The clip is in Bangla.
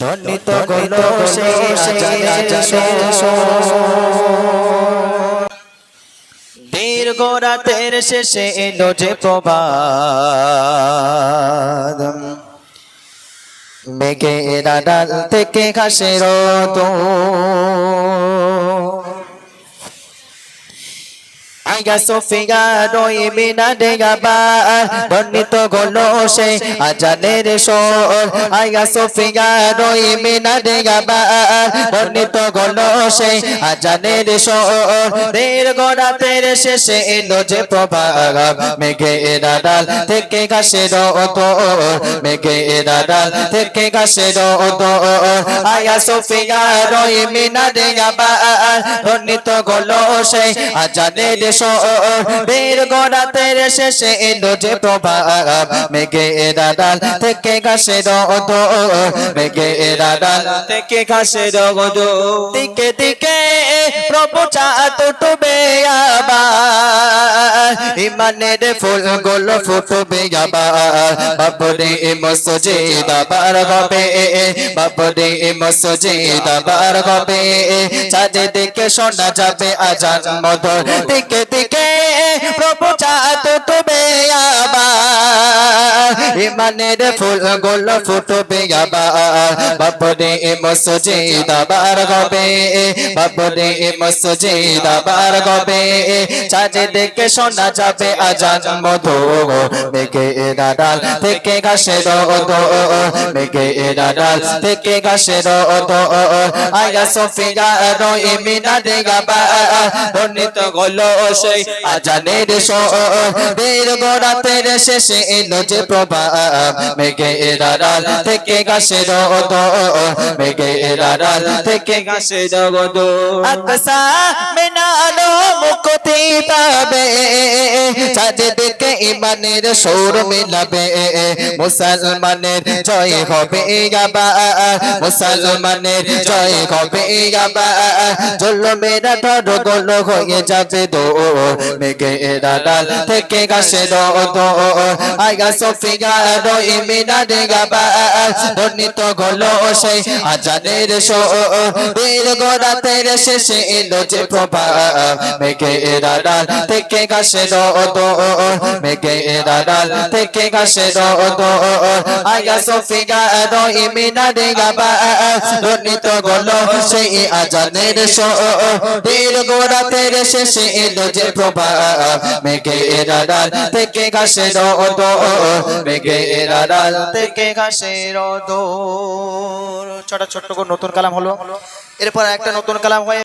ধনিত গল সে দীর্ঘ রাতের শেষে এলো যে প্রবাদ। মেঘে রাডাল থেকে ঘাসের তো আইগা সোফিয়া রই মিনা দেগাবা বর্ণিত গলো সে আজানের সোর আইগা সোফিয়া রই মিনা দেগাবা বর্ণিত গলো সে আজানের সোর দের গড়াতের শেষে এলো যে প্রভা মেঘে ডাল থেকে ঘাসের তো মেঘে ডাল থেকে ঘাসের তো আইগা সোফিয়া রই মিনা দেগাবা বর্ণিত গলো সে আজানের বের গড়াতের শেষে এলো যে প্রভাব। মেঘে ডাল থেকে গাছে রদ। মেঘে ডাল থেকে ঘাসে রদ দিকে দিকে প্রভু চাঁদ টুবে আবার। ইমানের ফুল বাপরে মসজিদ আবার হবে। বাপরে মসজিদ আবার হবে। শোনা যাবে আজান দিকে দিকে ইমানের ফুল গোল ফুটবে আবার। বাপরে মসজিদ আবার হবে বাপরে মসজিদ আবার হবে চাঁদে দেখে শোনা যাবে আজান মধু। মেঘে ডাল থেকে ঘাসে রোদ মেঘে ডাল থেকে ঘাসে রোদ আয়া সফিয়া রই মিনা দেগাবা বর্ণিত গলো সেই আজানের সো বের গোড়াতের শেষে এলো যে প্রভা। মেঘে ডাল থেকে ঘাসে রোদ মেঘে থেকে ঘাসে রোদ আকসা মেনালো মুক্তি পাবে। চাঁদে দেখে ইমানের সৌর মিলাবে। মুসলমানের জয় হবে মুসলমানের জয় হবে ধর হয়ে যাবে দো। মেঘে থেকে গাছে সফিয়া রই মিনা দে গাবা বর্ণিত গোল সেই আজানের শো বীর গোরাতের শেষে এলো যে প্রভা মেঘে ডাল থেকে গাছে দো মেঘে ডাল থেকে গাছে দো আইগা সফিয়া রই মিনা দে বর্ণিত গোল সেই আজানের শো বীর গোরাতের শেষে এলো যে প্রভা মেঘে ডাল থেকে রোদ, মেঘে ডাল থেকে ঘাসের ছোট্ট করে নতুন কালাম হলো। এরপর একটা নতুন কালাম হয়ে